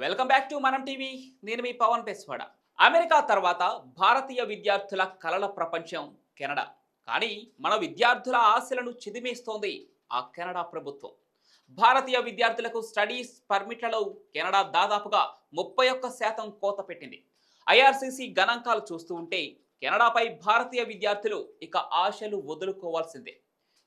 Welcome back to Manam TV నేను మీ Pawan పెస్వాడ. America తర్వాత భారతీయ విద్యార్థుల కలల ప్రపంచం కెనడా. కానీ మన విద్యార్థుల ఆశలను చిదిమేస్తోంది ఆ కెనడా ప్రభుత్వం. భారతీయ విద్యార్థులకు స్టడీస్ పర్మిట్లలో కెనడా దాదాపుగా ముప్పై ఒక్క శాతం కోత పెట్టింది. ఐఆర్సీసీ గణాంకాలు చూస్తూ ఉంటే కెనడాపై భారతీయ విద్యార్థులు ఇక ఆశలు వదులుకోవాల్సిందే.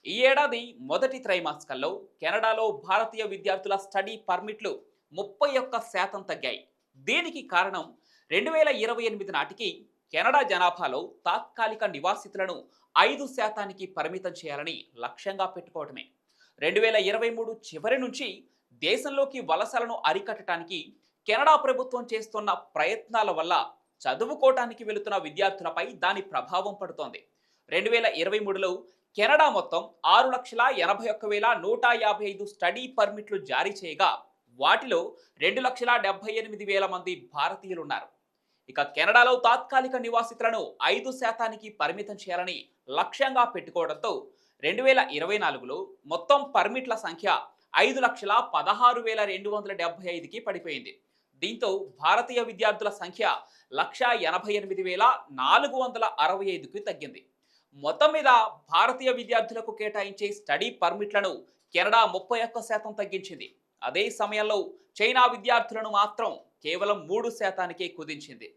ఈ ఏడాది మొదటి త్రైమాసికంలో కెనడాలో భారతీయ విద్యార్థుల స్టడీ పర్మిట్లు ముప్పై ఒక్క శాతం తగ్గాయి. దీనికి కారణం? రెండు వేల ఇరవై ఎనిమిది నాటికి కెనడా జనాభాలో తాత్కాలిక నివాసితులను ఐదు శాతానికి పరిమితం చేయాలని లక్ష్యంగా పెట్టుకోవటమే. రెండు వేల ఇరవై మూడు చివరి నుంచి దేశంలోకి వలసలను అరికట్టడానికి కెనడా ప్రభుత్వం చేస్తున్న ప్రయత్నాల వల్ల చదువుకోవటానికి వెళుతున్న విద్యార్థులపై దాని ప్రభావం పడుతోంది. రెండు వేల ఇరవై మూడులో కెనడా మొత్తం ఆరు లక్షల ఎనభై ఒక్క వేల నూట యాభై ఐదు స్టడీ పర్మిట్లు జారీ చేయగా వాటిలో రెండు లక్షల డెబ్బై ఎనిమిది వేల మంది భారతీయులు ఉన్నారు ఇక కెనడాలో తాత్కాలిక నివాసితులను ఐదు శాతానికి పరిమితం చేయాలని లక్ష్యంగా పెట్టుకోవడంతో రెండు వేల ఇరవై నాలుగులో మొత్తం పర్మిట్ల సంఖ్య ఐదు లక్షల పదహారు వేల రెండు వందల డెబ్బై ఐదుకి పడిపోయింది. దీంతో భారతీయ విద్యార్థుల సంఖ్య లక్ష ఎనభై ఎనిమిది వేల నాలుగు వందల అరవై ఐదుకి తగ్గింది. మొత్తం మీద భారతీయ విద్యార్థులకు కేటాయించే స్టడీ పర్మిట్లను కెనడా ముప్పై ఒక్క శాతం తగ్గించింది. అదే సమయంలో చైనా విద్యార్థులను మాత్రం కేవలం మూడు శాతానికే కుదించింది.